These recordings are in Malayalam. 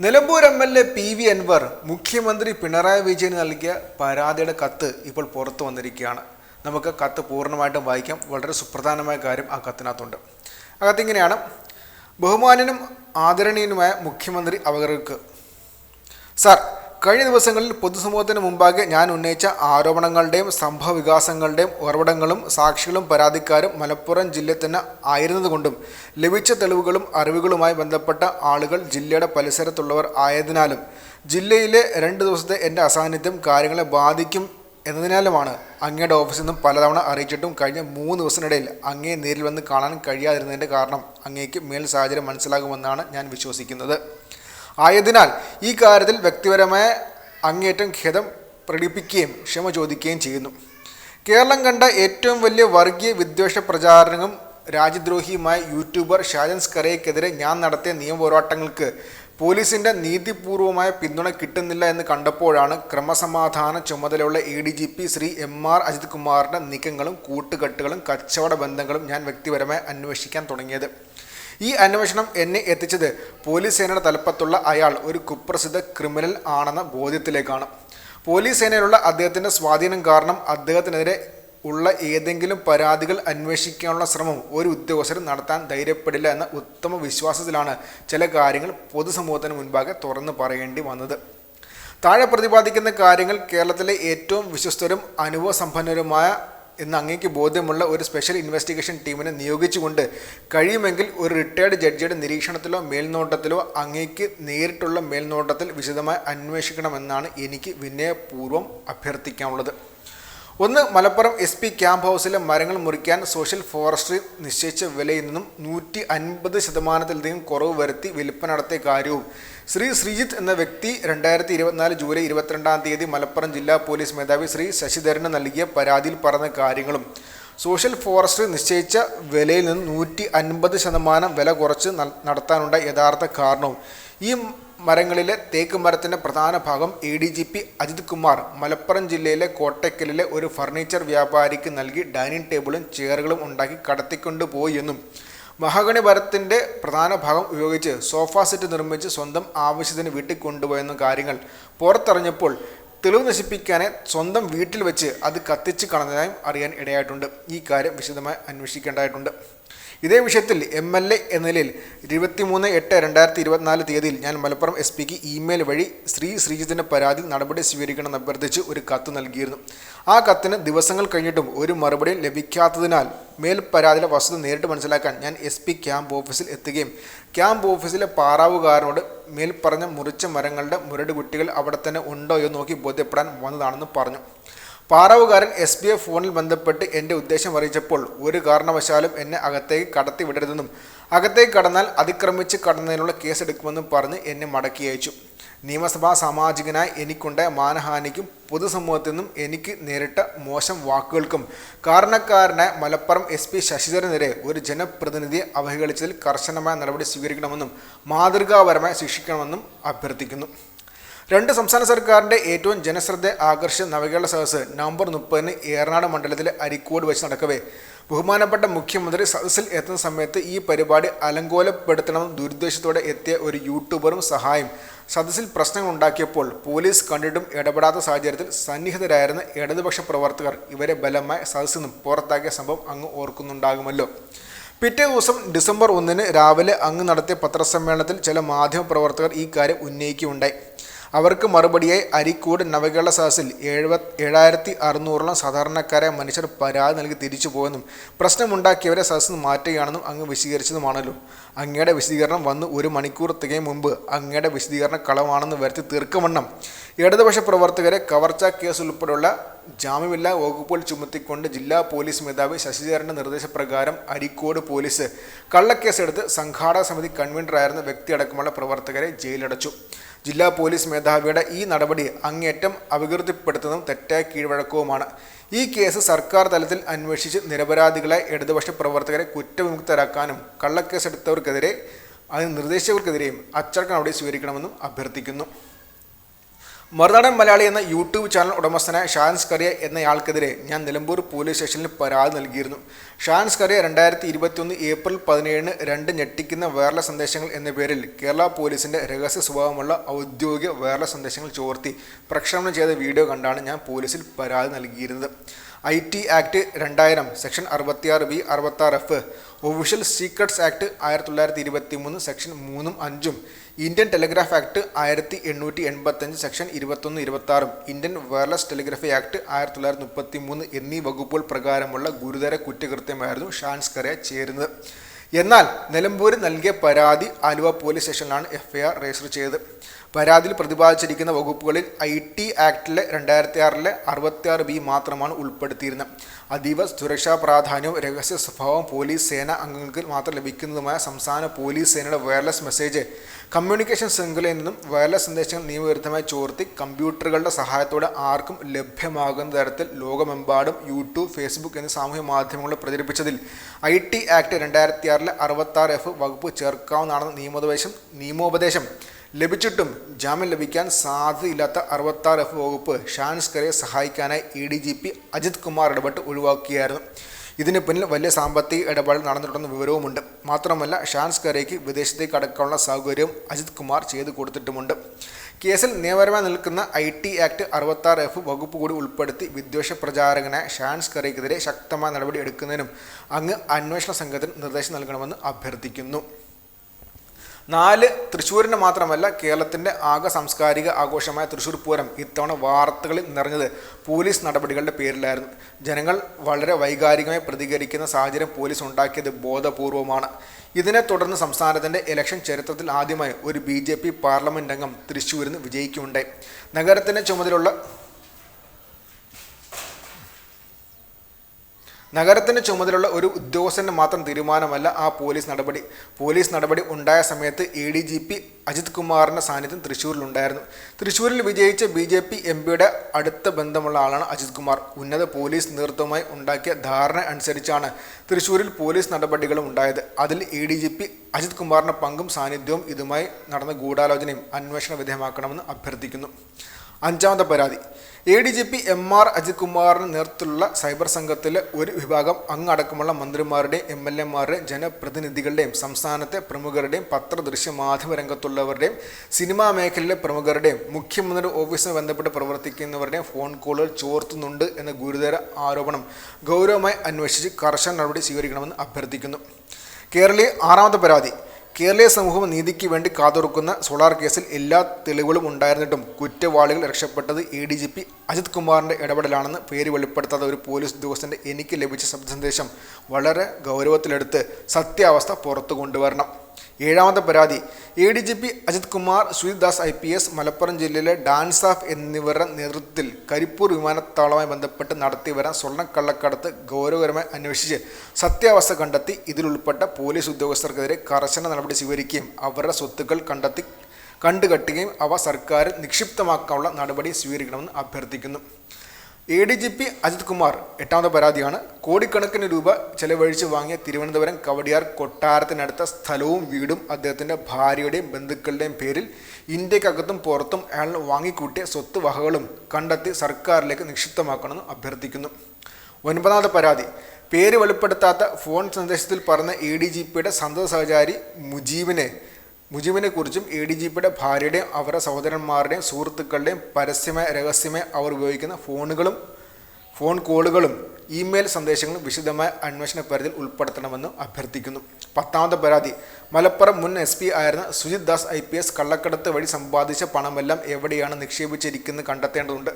Nilambur M L A P V Anvar മുഖ്യമന്ത്രി പിണറായി വിജയന് നൽകിയ പരാതിയുടെ കത്ത് ഇപ്പോൾ പുറത്തു വന്നിരിക്കുകയാണ്. നമുക്ക് കത്ത് പൂർണമായിട്ടും വായിക്കാം. വളരെ സുപ്രധാനമായ കാര്യം ആ കത്തിനകത്തുണ്ട്. ആ ബഹുമാനനും ആദരണീയനുമായ മുഖ്യമന്ത്രി അവർക്ക് സാർ കഴിഞ്ഞ ദിവസങ്ങളിൽ പൊതുസമൂഹത്തിന് മുമ്പാകെ ഞാൻ ഉന്നയിച്ച ആരോപണങ്ങളുടെയും സംഭവ വികാസങ്ങളുടെയും ഉറവിടങ്ങളും സാക്ഷികളും പരാതിക്കാരും മലപ്പുറം ജില്ലയിൽ തന്നെ ആയിരുന്നതുകൊണ്ടും ലഭിച്ച തെളിവുകളും അറിവുകളുമായി ബന്ധപ്പെട്ട ആളുകൾ ജില്ലയുടെ പരിസരത്തുള്ളവർ ആയതിനാലും ജില്ലയിലെ രണ്ട് ദിവസത്തെ എന്റെ അസാന്നിധ്യം കാര്യങ്ങളെ ബാധിക്കും എന്നതിനാലുമാണ് അങ്ങയുടെ ഓഫീസിൽ നിന്നും പലതവണ അറിയിച്ചിട്ടും കഴിഞ്ഞ മൂന്ന് ദിവസത്തിനിടയിൽ അങ്ങയെ നേരിൽ വന്ന് കാണാൻ കഴിയാതിരുന്നതിന്റെ കാരണം അങ്ങേക്ക് മേൽ സാഹചര്യം മനസ്സിലാകുമെന്നാണ് ഞാൻ വിശ്വസിക്കുന്നത്. ആയതിനാൽ ഈ കാര്യത്തിൽ വ്യക്തിപരമായ അങ്ങേറ്റം ഖേദം പ്രകടിപ്പിക്കുകയും ക്ഷമ ചോദിക്കുകയും ചെയ്യുന്നു. കേരളം കണ്ട ഏറ്റവും വലിയ വർഗീയ വിദ്വേഷ പ്രചാരണവും രാജ്യദ്രോഹിയുമായ യൂട്യൂബർ ഷാജൻ സ്കറയ്ക്കെതിരെ ഞാൻ നടത്തിയ നിയമപോരാട്ടങ്ങൾക്ക് പോലീസിന്റെ നീതിപൂർവമായ പിന്തുണ കിട്ടുന്നില്ല എന്ന് കണ്ടപ്പോഴാണ് ക്രമസമാധാന ചുമതലയുള്ള A D G P Shri M R Ajith കുമാറിന്റെ നീക്കങ്ങളും കൂട്ടുകെട്ടുകളും കച്ചവട ബന്ധങ്ങളും ഞാൻ വ്യക്തിപരമായി അന്വേഷിക്കാൻ തുടങ്ങിയത്. ഈ അന്വേഷണം എന്നെ എത്തിച്ചത് പോലീസ് സേനയുടെ തലപ്പത്തുള്ള അയാൾ ഒരു കുപ്രസിദ്ധ ക്രിമിനൽ ആണെന്ന ബോധ്യത്തിലേക്കാണ്. പോലീസ് സേനയിലുള്ള അദ്ദേഹത്തിന്റെ സ്വാധീനം കാരണം അദ്ദേഹത്തിനെതിരെ ഉള്ള ഏതെങ്കിലും പരാതികൾ അന്വേഷിക്കാനുള്ള ശ്രമം ഒരു ഉദ്യോഗസ്ഥരും നടത്താൻ ധൈര്യപ്പെടില്ല എന്ന ഉത്തമ വിശ്വാസത്തിലാണ് ചില കാര്യങ്ങൾ പൊതുസമൂഹത്തിന് മുൻപാകെ തുറന്നു പറയേണ്ടി വന്നത്. താഴെ പ്രതിപാദിക്കുന്ന കാര്യങ്ങൾ കേരളത്തിലെ ഏറ്റവും വിശ്വസ്തരും അനുഭവസമ്പന്നരുമായ എന്ന് അങ്ങേക്ക് ബോധ്യമുള്ള ഒരു സ്പെഷ്യൽ ഇൻവെസ്റ്റിഗേഷൻ ടീമിനെ നിയോഗിച്ചുകൊണ്ട് കഴിയുമെങ്കിൽ ഒരു റിട്ടയർഡ് ജഡ്ജിയുടെ നിരീക്ഷണത്തിലോ മേൽനോട്ടത്തിലോ അങ്ങേക്ക് നേരിട്ടുള്ള മേൽനോട്ടത്തിൽ വിശദമായി അന്വേഷിക്കണമെന്നാണ് എനിക്ക് വിനയപൂർവം അഭ്യർത്ഥിക്കാനുള്ളത്. ഒന്ന് മലപ്പുറം എസ് പി ക്യാമ്പ് ഹൗസിലെ മരങ്ങൾ മുറിക്കാൻ സോഷ്യൽ ഫോറസ്ട്രി നിശ്ചയിച്ച വിലയിൽ നിന്നും നൂറ്റി അൻപത് ശതമാനത്തിലധികം കുറവ് വരുത്തി വിൽപ്പന നടത്തിയ കാര്യവും. ശ്രീ ശ്രീജിത്ത് എന്ന വ്യക്തി രണ്ടായിരത്തി ഇരുപത്തിനാല് ജൂലൈ ഇരുപത്തിരണ്ടാം തീയതി മലപ്പുറം ജില്ലാ പോലീസ് മേധാവി ശ്രീ ശശിധരന് നൽകിയ പരാതിയിൽ പറഞ്ഞ കാര്യങ്ങളും. സോഷ്യൽ ഫോറസ്ട്രി നിശ്ചയിച്ച വിലയിൽ നിന്ന് നൂറ്റി അൻപത് ശതമാനം വില കുറച്ച് നടത്താനുള്ള യഥാർത്ഥ കാരണവും. ഈ മരങ്ങളിലെ തേക്ക് മരത്തിന്റെ പ്രധാന ഭാഗം A D G P Ajith Kumar Malappuram ജില്ലയിലെ കോട്ടയ്ക്കലിലെ ഒരു ഫർണിച്ചർ വ്യാപാരിക്ക് നൽകി ഡൈനിങ് ടേബിളും ചെയറുകളും ഉണ്ടാക്കി കടത്തിക്കൊണ്ടുപോയി എന്നും മഹാഗണി മരത്തിന്റെ പ്രധാന ഭാഗം ഉപയോഗിച്ച് സോഫ സെറ്റ് നിർമ്മിച്ച് സ്വന്തം ആവശ്യത്തിന് വീട്ടിൽ കൊണ്ടുപോയെന്ന കാര്യങ്ങൾ പുറത്തറിഞ്ഞപ്പോൾ തെളിവ് നശിപ്പിക്കാനെ സ്വന്തം വീട്ടിൽ വെച്ച് അത് കത്തിച്ച് കളഞ്ഞതായും അറിയാൻ ഇടയായിട്ടുണ്ട്. ഈ കാര്യം വിശദമായി അന്വേഷിക്കേണ്ടതായിട്ടുണ്ട്. ഇതേ വിഷയത്തിൽ എം എൽ എ എന്ന നിലയിൽ ഇരുപത്തിമൂന്ന് എട്ട് രണ്ടായിരത്തി ഇരുപത്തിനാല് തീയതിയിൽ ഞാൻ മലപ്പുറം എസ് പിക്ക് ഇമെയിൽ വഴി ശ്രീ ശ്രീജിത്തിന്റെ പരാതി നടപടി സ്വീകരിക്കണമെന്ന് അഭ്യർത്ഥിച്ച് ഒരു കത്ത് നൽകിയിരുന്നു. ആ കത്തിന് ദിവസങ്ങൾ കഴിഞ്ഞിട്ടും ഒരു മറുപടിയും ലഭിക്കാത്തതിനാൽ മേൽ പരാതിയിലെ വസ്തുത നേരിട്ട് മനസ്സിലാക്കാൻ ഞാൻ എസ് പി ക്യാമ്പ് ഓഫീസിൽ എത്തുകയും ക്യാമ്പ് ഓഫീസിലെ പാറാവുകാരനോട് മേൽ പറഞ്ഞ മുറിച്ച മരങ്ങളുടെ മുരട് കുട്ടികൾ അവിടെ തന്നെ ഉണ്ടോയോ നോക്കി ബോധ്യപ്പെടാൻ വന്നതാണെന്ന് പറഞ്ഞു. പാറാവുകാരൻ എസ് ബി എഫ് ഫോണിൽ ബന്ധപ്പെട്ട് എന്റെ ഉദ്ദേശം അറിയിച്ചപ്പോൾ ഒരു കാരണവശാലും എന്നെ അകത്തേക്ക് കടത്തി വിടരുതെന്നും അകത്തേക്ക് കടന്നാൽ അതിക്രമിച്ച് കടന്നതിനുള്ള കേസെടുക്കുമെന്നും പറഞ്ഞ് എന്നെ മടക്കി അയച്ചു. നിയമസഭാ സാമാജികനായി എനിക്കുണ്ടായ മാനഹാനിക്കും പൊതുസമൂഹത്തിൽ നിന്നും എനിക്ക് നേരിട്ട മോശം വാക്കുകൾക്കും കാരണക്കാരനായ മലപ്പുറം എസ് പി ശശിധരനെതിരെ ഒരു ജനപ്രതിനിധിയെ അവഹേളിച്ചതിൽ കർശനമായ നടപടി സ്വീകരിക്കണമെന്നും മാതൃകാപരമായി ശിക്ഷിക്കണമെന്നും അഭ്യർത്ഥിക്കുന്നു. രണ്ട് സംസ്ഥാന സർക്കാരിന്റെ ഏറ്റവും ജനശ്രദ്ധ ആകർഷിച്ച നവകേരള സദസ്സ് നവംബർ മുപ്പതിന് ഏറനാട് മണ്ഡലത്തിലെ അരിക്കോട് വെച്ച് നടക്കവേ. ബഹുമാനപ്പെട്ട മുഖ്യമന്ത്രി സദസ്സിൽ എത്തുന്ന സമയത്ത് ഈ പരിപാടി അലങ്കോലപ്പെടുത്തണമെന്ന് ദുരുദ്ദേശത്തോടെ എത്തിയ ഒരു യൂട്യൂബറും സഹായം. സദസ്സിൽ പ്രശ്നങ്ങൾ ഉണ്ടാക്കിയപ്പോൾ പോലീസ് കണ്ടിട്ടും ഇടപെടാത്ത സാഹചര്യത്തിൽ സന്നിഹിതരായിരുന്ന ഇടതുപക്ഷ പ്രവർത്തകർ ഇവരെ ബലമായി സദസ്സിൽ നിന്നും പുറത്താക്കിയ സംഭവം അങ്ങ് ഓർക്കുന്നുണ്ടാകുമല്ലോ. പിറ്റേ ദിവസം ഡിസംബർ ഒന്നിന് രാവിലെ അങ്ങ് നടത്തിയ പത്രസമ്മേളനത്തിൽ ചില മാധ്യമപ്രവർത്തകർ ഈ കാര്യം ഉന്നയിക്കുകയുണ്ടായി. അവർക്ക് മറുപടിയായി അരിക്കോട് നവകേരള സദസ്സിൽ എഴുപത് ഏഴായിരത്തി അറുന്നൂറോളം സാധാരണക്കാരായ മനുഷ്യർ പരാതി നൽകി തിരിച്ചു പോയെന്നും പ്രശ്നമുണ്ടാക്കിയവരെ സദസ്സിൽ മാറ്റുകയാണെന്നും അങ്ങ് വിശദീകരിച്ചതുമാണല്ലോ. അങ്ങയുടെ വിശദീകരണം വന്ന് ഒരു മണിക്കൂർ തികയും മുമ്പ് അങ്ങയുടെ വിശദീകരണം കളവാണെന്ന് വരുത്തി തീർക്കവണ്ണം. ഇടതുപക്ഷ പ്രവർത്തകരെ കവർച്ച കേസ് ഉൾപ്പെടെയുള്ള ജാമ്യമില്ലാ വകുപ്പുകൾ ചുമത്തിക്കൊണ്ട് ജില്ലാ പോലീസ് മേധാവി ശശിധരന്റെ നിർദ്ദേശപ്രകാരം അരിക്കോട് പോലീസ് കള്ളക്കേസെടുത്ത് സംഘാടക സമിതി കൺവീനറായിരുന്ന വ്യക്തിയടക്കമുള്ള പ്രവർത്തകരെ ജയിലടച്ചു. ജില്ലാ പോലീസ് മേധാവിയുടെ ഈ നടപടി അങ്ങേറ്റം അപകീർത്തിപ്പെടുത്തുന്നതും തെറ്റായ കീഴ്വഴക്കവുമാണ്. ഈ കേസ് സർക്കാർ തലത്തിൽ അന്വേഷിച്ച് നിരപരാധികളെ ഇടതുപക്ഷ പ്രവർത്തകരെ കുറ്റവിമുക്തരാക്കാനും കള്ളക്കേസെടുത്തവർക്കെതിരെ അതിന് നിർദ്ദേശിച്ചവർക്കെതിരെയും അച്ചടക്ക നടപടി സ്വീകരിക്കണമെന്നും അഭ്യർത്ഥിക്കുന്നു. മറുനാടൻ മലയാളി എന്ന യൂട്യൂബ് ചാനൽ ഉടമസ്ഥനായ ഷാൻസ് കറിയ എന്നയാൾക്കെതിരെ ഞാൻ നിലമ്പൂർ പോലീസ് സ്റ്റേഷനിൽ പരാതി നൽകിയിരുന്നു. ഷാൻസ് കറിയ രണ്ടായിരത്തി ഇരുപത്തിയൊന്ന് ഏപ്രിൽ പതിനേഴിന് രണ്ട് ഞെട്ടിക്കുന്ന വയർലെസ് സന്ദേശങ്ങൾ എന്ന പേരിൽ കേരള പോലീസിന്റെ രഹസ്യ സ്വഭാവമുള്ള ഔദ്യോഗിക വയർലെസ് സന്ദേശങ്ങൾ ചോർത്തി പ്രക്ഷേപണം ചെയ്ത വീഡിയോ കണ്ടാണ് ഞാൻ പോലീസിൽ പരാതി നൽകിയിരുന്നത്. ഐ ടി ആക്ട് രണ്ടായിരം സെക്ഷൻ അറുപത്തിയാറ് ബി അറുപത്താറ് എഫ് ഒഫീഷ്യൽ സീക്രട്സ് ആക്ട് ആയിരത്തി തൊള്ളായിരത്തി ഇരുപത്തി മൂന്ന് സെക്ഷൻ മൂന്നും അഞ്ചും ഇന്ത്യൻ ടെലിഗ്രാഫ് ആക്ട് ആയിരത്തി എണ്ണൂറ്റി എൺപത്തഞ്ച് സെക്ഷൻ ഇരുപത്തൊന്ന് ഇരുപത്താറും ഇന്ത്യൻ വയർലെസ് ടെലിഗ്രഫി ആക്ട് ആയിരത്തി തൊള്ളായിരത്തി മുപ്പത്തി മൂന്ന് എന്നീ വകുപ്പുകൾ പ്രകാരമുള്ള ഗുരുതര കുറ്റകൃത്യമായിരുന്നു ഷാൻസ്കറെ ചേരുന്നത്. എന്നാൽ നിലമ്പൂരിൽ നൽകിയ പരാതി ആലുവ പോലീസ് സ്റ്റേഷനിലാണ് എഫ്ഐആർ രജിസ്റ്റർ ചെയ്തത്. പരാതിയിൽ പ്രതിപാദിച്ചിരിക്കുന്ന വകുപ്പുകളിൽ ഐ ടി ആക്ടിലെ രണ്ടായിരത്തി ആറിലെ അറുപത്തിയാറ് ബി മാത്രമാണ് ഉൾപ്പെടുത്തിയിരുന്നത്. അതീവ സുരക്ഷാ പ്രാധാന്യവും രഹസ്യ സ്വഭാവം പോലീസ് സേന അംഗങ്ങൾക്ക് മാത്രം ലഭിക്കുന്നതുമായ സംസ്ഥാന പോലീസ് സേനയുടെ വയർലെസ് മെസ്സേജ്. കമ്മ്യൂണിക്കേഷൻ ശൃംഖലയിൽ നിന്നും വയർലെസ് സന്ദേശങ്ങൾ നിയമവിരുദ്ധമായി ചോർത്തി കമ്പ്യൂട്ടറുകളുടെ സഹായത്തോടെ ആർക്കും ലഭ്യമാകുന്ന തരത്തിൽ ലോകമെമ്പാടും യൂട്യൂബ് ഫേസ്ബുക്ക് എന്നീ സാമൂഹ്യ മാധ്യമങ്ങളിൽ പ്രചരിപ്പിച്ചതിൽ ഐ ടി ആക്ട് രണ്ടായിരത്തി ആറിലെ അറുപത്താറ് എഫ് വകുപ്പ് ചേർക്കാവുന്നതാണെന്ന് നിയമോപദേശം നിയമോപദേശം. ലഭിച്ചിട്ടും ജാമ്യം ലഭിക്കാൻ സാധ്യതയില്ലാത്ത അറുപത്താറ് എഫ് വകുപ്പ് ഷാൻസ്കറെ സഹായിക്കാനായി A D G P Ajith Kumar ഇടപെട്ട് ഒഴിവാക്കിയായിരുന്നു. ഇതിന് പിന്നിൽ വലിയ സാമ്പത്തിക ഇടപാട് നടന്നിട്ടുണ്ടെന്ന വിവരവുമുണ്ട്. മാത്രമല്ല ഷാൻസ്കറേക്ക് വിദേശത്തേക്ക് അടക്കാനുള്ള സൗകര്യവും അജിത് കുമാർ ചെയ്തു കൊടുത്തിട്ടുമുണ്ട്. കേസിൽ നിയമപരമായി നിൽക്കുന്ന ഐ ടി ആക്ട് അറുപത്താറ് എഫ് വകുപ്പ് കൂടി ഉൾപ്പെടുത്തി വിദ്വേഷ പ്രചാരകനായ ഷാൻസ്കറേക്കെതിരെ ശക്തമായ നടപടി എടുക്കുന്നതിനും അങ്ങ് അന്വേഷണ സംഘത്തിന് നിർദ്ദേശം നൽകണമെന്ന് അഭ്യർത്ഥിക്കുന്നു. നാല് തൃശ്ശൂരിന് മാത്രമല്ല കേരളത്തിന്റെ ആകെ സാംസ്കാരിക ആഘോഷമായ തൃശ്ശൂർ പൂരം ഇത്തവണ വാർത്തകളിൽ നിറഞ്ഞത് പോലീസ് നടപടികളുടെ പേരിലായിരുന്നു. ജനങ്ങൾ വളരെ വൈകാരികമായി പ്രതികരിക്കുന്ന സാഹചര്യം പോലീസ് ഉണ്ടാക്കിയത് ബോധപൂർവമാണ്. ഇതിനെ തുടർന്ന് സംസ്ഥാനത്തിന്റെ ഇലക്ഷൻ ചരിത്രത്തിൽ ആദ്യമായി ഒരു ബി ജെ പി പാർലമെന്റ് അംഗം തൃശ്ശൂരിൽ നിന്ന് വിജയിക്കുകയുണ്ടായി. നഗരത്തിന്റെ ചുമതലയുള്ള നഗരത്തിന് ചുമതലയുള്ള ഒരു ഉദ്യോഗസ്ഥന്റെ മാത്രം തീരുമാനമല്ല ആ പോലീസ് നടപടി. പോലീസ് നടപടി ഉണ്ടായ സമയത്ത് A D G P Ajith കുമാറിന്റെ സാന്നിധ്യം തൃശ്ശൂരിലുണ്ടായിരുന്നു. തൃശ്ശൂരിൽ വിജയിച്ച ബി ജെ പി എം പിയുടെ അടുത്ത ബന്ധമുള്ള ആളാണ് അജിത് കുമാർ. ഉന്നത പോലീസ് നേതൃത്വമായി ഉണ്ടാക്കിയ ധാരണ അനുസരിച്ചാണ് തൃശ്ശൂരിൽ പോലീസ് നടപടികളും ഉണ്ടായത്. അതിൽ A D G P Ajith കുമാറിന്റെ പങ്കും സാന്നിധ്യവും ഇതുമായി നടന്ന ഗൂഢാലോചനയും അന്വേഷണ വിധേയമാക്കണമെന്ന് അഭ്യർത്ഥിക്കുന്നു. അഞ്ചാമത്തെ പരാതി. A D G P M R Ajith കുമാറിന് നേതൃത്വത്തിലുള്ള സൈബർ സംഘത്തിലെ ഒരു വിഭാഗം അങ്ങടക്കമുള്ള മന്ത്രിമാരുടെയും എം എൽ എമാരുടെയും ജനപ്രതിനിധികളുടെയും സംസ്ഥാനത്തെ പ്രമുഖരുടെയും പത്രദൃശ്യ മാധ്യമ രംഗത്തുള്ളവരുടെയും സിനിമാ മേഖലയിലെ പ്രമുഖരുടെയും മുഖ്യമന്ത്രി ഓഫീസുമായി ബന്ധപ്പെട്ട് പ്രവർത്തിക്കുന്നവരുടെയും ഫോൺ കോളുകൾ ചോർത്തുന്നുണ്ട് എന്ന ഗുരുതര ആരോപണം ഗൗരവമായി അന്വേഷിച്ച് കർശന നടപടി സ്വീകരിക്കണമെന്ന് അഭ്യർത്ഥിക്കുന്നു. കേരളീയ ആറാമത്തെ പരാതി. കേരളീയ സമൂഹം നീതിക്ക് വേണ്ടി കാതൊറുക്കുന്ന സോളാർ കേസിൽ എല്ലാ തെളിവുകളും ഉണ്ടായിരുന്നിട്ടും കുറ്റവാളികൾ രക്ഷപ്പെട്ടത് A D G P Ajith കുമാറിന്റെ ഇടപെടലാണെന്ന് പേര് വെളിപ്പെടുത്താത്ത ഒരു പോലീസ് ഉദ്യോഗസ്ഥന്റെ എനിക്ക് ലഭിച്ച ശബ്ദ സന്ദേശം വളരെ ഗൗരവത്തിലെടുത്ത് സത്യാവസ്ഥ പുറത്തു കൊണ്ടുവരണം. ഏഴാമത്തെ പരാതി. A D G P Ajith Kumar Sujith Das I P S Malappuram ജില്ലയിലെ ഡാൻസ് ഓഫ് എന്നിവരുടെ നേതൃത്വത്തിൽ കരിപ്പൂർ വിമാനത്താവളവുമായി ബന്ധപ്പെട്ട് നടത്തിവരാൻ സ്വർണക്കള്ളക്കടത്ത് ഗൗരവകരമായി അന്വേഷിച്ച് സത്യാവസ്ഥ കണ്ടെത്തി ഇതിലുൾപ്പെട്ട പോലീസ് ഉദ്യോഗസ്ഥർക്കെതിരെ കർശന നടപടി സ്വീകരിക്കുകയും അവരുടെ സ്വത്തുക്കൾ കണ്ടെത്തി കണ്ടുകെട്ടുകയും അവ സർക്കാർ നിക്ഷിപ്തമാക്കാനുള്ള നടപടി സ്വീകരിക്കണമെന്ന് അഭ്യർത്ഥിക്കുന്നു. A D G P Ajith Kumar എട്ടാമത്തെ പരാതിയാണ്. കോടിക്കണക്കിന് രൂപ ചെലവഴിച്ച് വാങ്ങിയ തിരുവനന്തപുരം കവടിയാർ കൊട്ടാരത്തിനടുത്ത സ്ഥലവും വീടും അദ്ദേഹത്തിന്റെ ഭാര്യയുടെയും ബന്ധുക്കളുടെയും പേരിൽ ഇന്ത്യക്കകത്തും പുറത്തും അയാൾ വാങ്ങിക്കൂട്ടിയ സ്വത്ത് വകകളും കണ്ടെത്തി സർക്കാരിലേക്ക് നിക്ഷിപ്തമാക്കണമെന്ന് അഭ്യർത്ഥിക്കുന്നു. ഒൻപതാമത്തെ പരാതി. പേര് വെളിപ്പെടുത്താത്ത ഫോൺ സന്ദേശത്തിൽ പറഞ്ഞ എ ഡി ജി പിയുടെ സന്തത സഹചാരി മുജീബിനെ മുജീബിനെ കുറിച്ചും എ ഡി ജി പിയുടെ ഭാര്യയുടെയും അവരുടെ സഹോദരന്മാരുടെയും സുഹൃത്തുക്കളുടെയും പരസ്യമായ രഹസ്യമായി അവർ ഉപയോഗിക്കുന്ന ഫോണുകളും ഫോൺ കോളുകളും ഇമെയിൽ സന്ദേശങ്ങളും വിശദമായ അന്വേഷണ പരിധിയിൽ ഉൾപ്പെടുത്തണമെന്നും അഭ്യർത്ഥിക്കുന്നു. പത്താമത്തെ പരാതി മലപ്പുറം മുൻ എസ് പി ആയിരുന്ന Sujith Das I P S കള്ളക്കടത്ത് വഴി സമ്പാദിച്ച പണമെല്ലാം എവിടെയാണ് നിക്ഷേപിച്ചിരിക്കുന്നത് കണ്ടെത്തേണ്ടതുണ്ട്.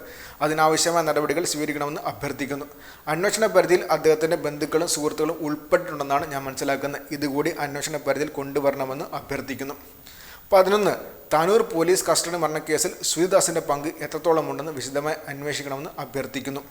അതിനാവശ്യമായ നടപടികൾ സ്വീകരിക്കണമെന്ന് അഭ്യർത്ഥിക്കുന്നു. അന്വേഷണ പരിധിയിൽ അദ്ദേഹത്തിന്റെ ബന്ധുക്കളും സുഹൃത്തുക്കളും ഉൾപ്പെട്ടിട്ടുണ്ടെന്നാണ് ഞാൻ മനസ്സിലാക്കുന്നത്. ഇതുകൂടി അന്വേഷണ പരിധിയിൽ കൊണ്ടുവരണമെന്ന് അഭ്യർത്ഥിക്കുന്നു. പതിനൊന്ന് താനൂർ പോലീസ് കസ്റ്റഡി മരണക്കേസിൽ സുജിദാസിന്റെ പങ്ക് എത്രത്തോളമുണ്ടെന്ന് വിശദമായി അന്വേഷിക്കണമെന്ന് അഭ്യർത്ഥിക്കുന്നു.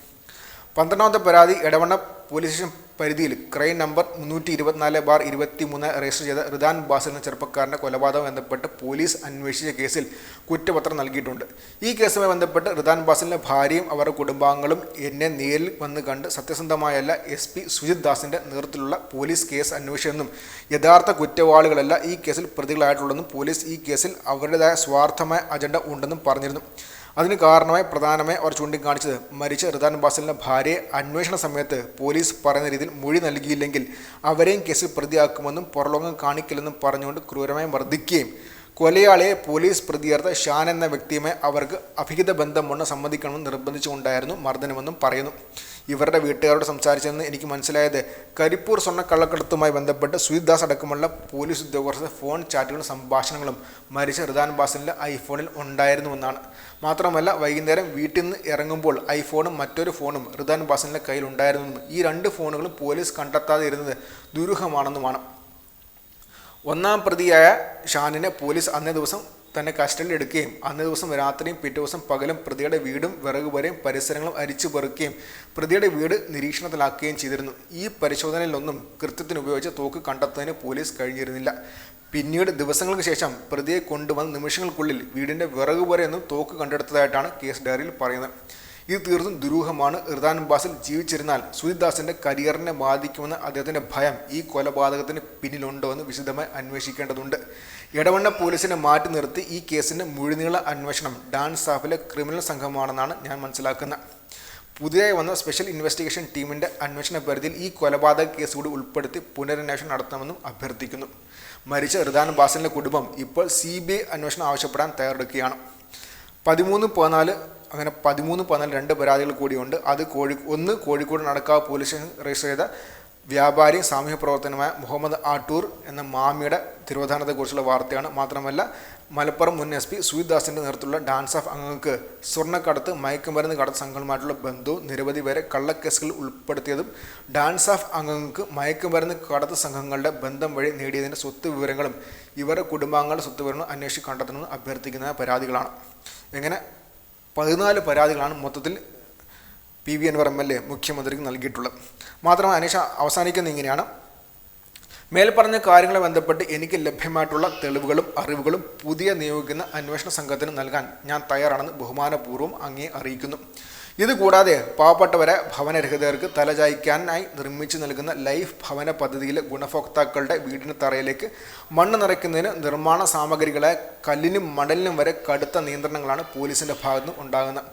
പന്ത്രണ്ടാമത്തെ പരാതി എടവണ്ണ പോലീസ് സ്റ്റേഷൻ പരിധിയിൽ ക്രൈം നമ്പർ മുന്നൂറ്റി ഇരുപത്തിനാല് ബാർ ഇരുപത്തി മൂന്ന് രജിസ്റ്റർ ചെയ്ത റിദാൻ ബാസിൽ എന്ന ചെറുപ്പക്കാരന്റെ കൊലപാതകം ബന്ധപ്പെട്ട് പോലീസ് അന്വേഷിച്ച കേസിൽ കുറ്റപത്രം നൽകിയിട്ടുണ്ട്. ഈ കേസുമായി ബന്ധപ്പെട്ട് റിദാൻ ബാസിലിന്റെ ഭാര്യയും അവരുടെ കുടുംബാംഗങ്ങളും എന്നെ നേരിൽ വന്ന് കണ്ട് സത്യസന്ധമായല്ല എസ് പി സുജിത് ദാസിന്റെ നേതൃത്വത്തിലുള്ള പോലീസ് കേസ് അന്വേഷിച്ചെന്നും യഥാർത്ഥ കുറ്റവാളികളല്ല ഈ കേസിൽ പ്രതികളായിട്ടുള്ളതെന്നും പോലീസ് ഈ കേസിൽ അവരുടേതായ സ്വാർത്ഥമായ അജണ്ട ഉണ്ടെന്നും പറഞ്ഞിരുന്നു. അതിന് കാരണമായി പ്രധാനമായി അവർ ചൂണ്ടിക്കാണിച്ചത്. മരിച്ച റിദാൻ ബാസലിന്റെ ഭാര്യയെ അന്വേഷണ സമയത്ത് പോലീസ് പറയുന്ന രീതിയിൽ മൊഴി നൽകിയില്ലെങ്കിൽ അവരെയും കേസിൽ പ്രതിയാക്കുമെന്നും പുറലോകം കാണിക്കില്ലെന്നും പറഞ്ഞുകൊണ്ട് ക്രൂരമായി മർദ്ദിക്കുകയും കൊലയാളിയെ പോലീസ് പ്രതിയേർത്ത ഷാൻ എന്ന വ്യക്തിയുമായി അവർക്ക് അഭിഹിത ബന്ധമുണ്ടെന്ന് സമ്മതിക്കണമെന്ന് നിർബന്ധിച്ചുകൊണ്ടായിരുന്നു മർദ്ദനമെന്നും പറയുന്നു. ഇവരുടെ വീട്ടുകാരോട് സംസാരിച്ചതെന്ന് എനിക്ക് മനസ്സിലായത് കരിപ്പൂർ സ്വർണ കള്ളക്കടത്തുമായി ബന്ധപ്പെട്ട് സുജിത് ദാസ് അടക്കമുള്ള പോലീസ് ഉദ്യോഗസ്ഥ ഫോൺ ചാറ്റുകളും സംഭാഷണങ്ങളും മരിച്ച റിദാൻ ബാസിന്റെ ഐഫോണിൽ ഉണ്ടായിരുന്നുവെന്നാണ്. മാത്രമല്ല വൈകുന്നേരം വീട്ടിൽ നിന്ന് ഇറങ്ങുമ്പോൾ ഐഫോണും മറ്റൊരു ഫോണും റിദാൻ ബാസിന്റെ കയ്യിൽ ഉണ്ടായിരുന്നെന്നും ഈ രണ്ട് ഫോണുകളും പോലീസ് കണ്ടെത്താതെ ഇരുന്നത് ദുരൂഹമാണെന്നുമാണ്. ഒന്നാം പ്രതിയായ ഷാനിനെ പോലീസ് അന്നേ ദിവസം തന്നെ കസ്റ്റഡിയിൽ എടുക്കുകയും അന്നേ ദിവസം രാത്രിയും പിറ്റേ ദിവസം പകലും പ്രതിയുടെ വീടും വിറക് വരെയും പരിസരങ്ങളും അരിച്ചു പെറുക്കുകയും പ്രതിയുടെ വീട് നിരീക്ഷണത്തിലാക്കുകയും ചെയ്തിരുന്നു. ഈ പരിശോധനയിലൊന്നും കൃത്യത്തിന് ഉപയോഗിച്ച തോക്ക് കണ്ടെത്തുന്നതിന് പോലീസ് കഴിഞ്ഞിരുന്നില്ല. പിന്നീട് ദിവസങ്ങൾക്ക് ശേഷം പ്രതിയെ കൊണ്ടുവന്ന നിമിഷങ്ങൾക്കുള്ളിൽ വീടിന്റെ വിറക് വരെയൊന്നും തോക്ക് കണ്ടെടുത്തതായിട്ടാണ് കേസ് ഡയറിയിൽ പറയുന്നത്. ഇത് തീർത്തും ദുരൂഹമാണ്. ഇർദാൻ ബാസിൽ ജീവിച്ചിരുന്നാൽ സുജിദാസിന്റെ കരിയറിനെ ബാധിക്കുമെന്ന അദ്ദേഹത്തിന്റെ ഭയം ഈ കൊലപാതകത്തിന് പിന്നിലുണ്ടോ എന്ന് വിശദമായി അന്വേഷിക്കേണ്ടതുണ്ട്. ഇടവണ്ണ പോലീസിനെ മാറ്റി നിർത്തി ഈ കേസിന്റെ മുഴുനീള അന്വേഷണം ഡാൻ സാഫിലെ ക്രിമിനൽ സംഘമാണെന്നാണ് ഞാൻ മനസ്സിലാക്കുന്നത്. പുതിയതായി വന്ന സ്പെഷ്യൽ ഇൻവെസ്റ്റിഗേഷൻ ടീമിന്റെ അന്വേഷണ പരിധിയിൽ ഈ കൊലപാതക കേസ് കൂടി ഉൾപ്പെടുത്തി പുനരന്വേഷണം നടത്തണമെന്നും അഭ്യർത്ഥിക്കുന്നു. മരിച്ച റിദാൻ ബാസിലിന്റെ കുടുംബം ഇപ്പോൾ സി ബി ഐ അന്വേഷണം ആവശ്യപ്പെടാൻ തയ്യാറെടുക്കുകയാണ്. പതിമൂന്ന് പതിനാല് അങ്ങനെ പതിമൂന്ന് പതിനാല് രണ്ട് പരാതികൾ കൂടിയുണ്ട്. അത് കോഴി ഒന്ന് Kozhikode Nadakkavu police station register ചെയ്ത വ്യാപാരി സാമൂഹ്യ പ്രവർത്തനമായ മുഹമ്മദ് ആട്ടൂർ എന്ന മാമിയുടെ തിരോധാനത്തെക്കുറിച്ചുള്ള വാർത്തയാണ്. മാത്രമല്ല മലപ്പുറം മുൻ എസ് പി സുയിദാസിന്റെ നേതൃത്വത്തിലുള്ള ഡാൻസ് ഓഫ് അംഗങ്ങൾക്ക് സ്വർണക്കടത്ത് മയക്കുമരുന്ന് കടത്ത് സംഘങ്ങളുമായിട്ടുള്ള ബന്ധവും നിരവധി പേരെ കള്ളക്കേസുകൾ ഉൾപ്പെടുത്തിയതും ഡാൻസ് ഓഫ് അംഗങ്ങൾക്ക് മയക്കുമരുന്ന് കടത്ത് സംഘങ്ങളുടെ ബന്ധം വഴി നേടിയതിന്റെ സ്വത്ത് വിവരങ്ങളും ഇവരുടെ കുടുംബാംഗങ്ങളുടെ സ്വത്ത് വിവരങ്ങളും അന്വേഷിച്ച് കണ്ടെത്തണമെന്ന് അഭ്യർത്ഥിക്കുന്ന പരാതികളാണ്. എങ്ങനെ പതിനാല് പരാതികളാണ് മൊത്തത്തിൽ P V Anvar M L A മുഖ്യമന്ത്രിക്ക് നൽകിയിട്ടുള്ളത്. മാത്രമല്ല അനീഷ അവസാനിക്കുന്ന ഇങ്ങനെയാണ്. മേൽപ്പറഞ്ഞ കാര്യങ്ങളെ ബന്ധപ്പെട്ട് എനിക്ക് ലഭ്യമായിട്ടുള്ള തെളിവുകളും അറിവുകളും പുതിയ നിയോഗിക്കുന്ന അന്വേഷണ സംഘത്തിന് നൽകാൻ ഞാൻ തയ്യാറാണെന്ന് ബഹുമാനപൂർവം അങ്ങേ അറിയിക്കുന്നു. ഇതുകൂടാതെ പാവപ്പെട്ടവരെ ഭവനരഹിതർക്ക് തലചായ്ക്കാനായി നിർമ്മിച്ചു നൽകുന്ന ലൈഫ് ഭവന പദ്ധതിയിലെ ഗുണഭോക്താക്കളുടെ വീടിന് തറയിലേക്ക് മണ്ണ് നിറയ്ക്കുന്നതിന് നിർമ്മാണ സാമഗ്രികളെ കല്ലിനും മണലിനും വരെ കടുത്ത നിയന്ത്രണങ്ങളാണ് പോലീസിന്റെ ഭാഗത്തുനിന്ന് ഉണ്ടാകുന്നത്.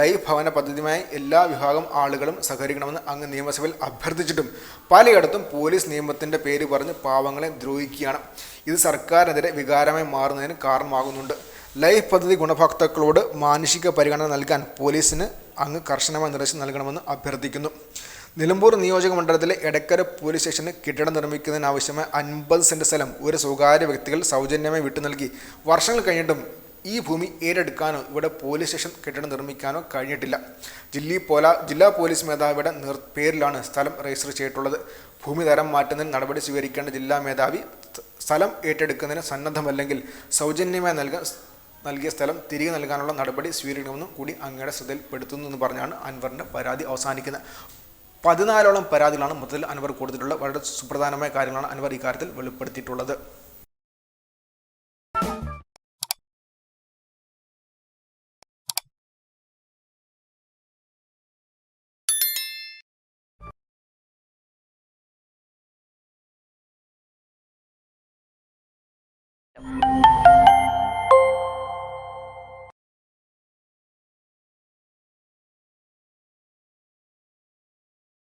ലൈഫ് ഭവന പദ്ധതിയുമായി എല്ലാ വിഭാഗം ആളുകളും സഹകരിക്കണമെന്ന് അങ്ങ് നിയമസഭയിൽ അഭ്യർത്ഥിച്ചിട്ടും പലയിടത്തും പോലീസ് നിയമത്തിന്റെ പേര് പറഞ്ഞ് പാവങ്ങളെ ദ്രോഹിക്കുകയാണ്. ഇത് സർക്കാരിനെതിരെ വികാരമായി മാറുന്നതിന് കാരണമാകുന്നുണ്ട്. ലൈഫ് പദ്ധതി ഗുണഭോക്താക്കളോട് മാനുഷിക പരിഗണന നൽകാൻ പോലീസിന് അങ്ങ് കർശനമായ നിർദ്ദേശം നൽകണമെന്ന് അഭ്യർത്ഥിക്കുന്നു. നിലമ്പൂർ നിയോജക മണ്ഡലത്തിലെ എടക്കര പോലീസ് സ്റ്റേഷന് കെട്ടിടം നിർമ്മിക്കുന്നതിനാവശ്യമായ അൻപത് സെന്റ് സ്ഥലം ഒരു സ്വകാര്യ വ്യക്തികൾ സൗജന്യമായി വിട്ടു നൽകി. വർഷങ്ങൾ കഴിഞ്ഞിട്ടും ഈ ഭൂമി ഏറ്റെടുക്കാനോ ഇവിടെ പോലീസ് സ്റ്റേഷൻ കെട്ടിടം നിർമ്മിക്കാനോ കഴിഞ്ഞിട്ടില്ല. ജില്ലി പോല ജില്ലാ പോലീസ് മേധാവിയുടെ നിർ പേരിലാണ് സ്ഥലം രജിസ്റ്റർ ചെയ്തിട്ടുള്ളത്. ഭൂമി തരം മാറ്റുന്നതിന് നടപടി സ്വീകരിക്കേണ്ട ജില്ലാ മേധാവി സ്ഥലം ഏറ്റെടുക്കുന്നതിന് സന്നദ്ധമല്ലെങ്കിൽ സൗജന്യമായി നൽകാൻ നൽകിയ സ്ഥലം തിരികെ നൽകാനുള്ള നടപടി സ്വീകരിക്കണമെന്നും കൂടി അങ്ങയുടെ ശ്രദ്ധയിൽപ്പെടുത്തുന്നു എന്ന് പറഞ്ഞാണ് അൻവറിന്റെ പരാതി അവസാനിക്കുന്നത്. പതിനാലോളം പരാതികളാണ് മൊത്തത്തിൽ അൻവർ കൊടുത്തിട്ടുള്ളത്. വളരെ സുപ്രധാനമായ കാര്യങ്ങളാണ് അൻവർ ഇക്കാര്യത്തിൽ വെളിപ്പെടുത്തിയിട്ടുള്ളത്.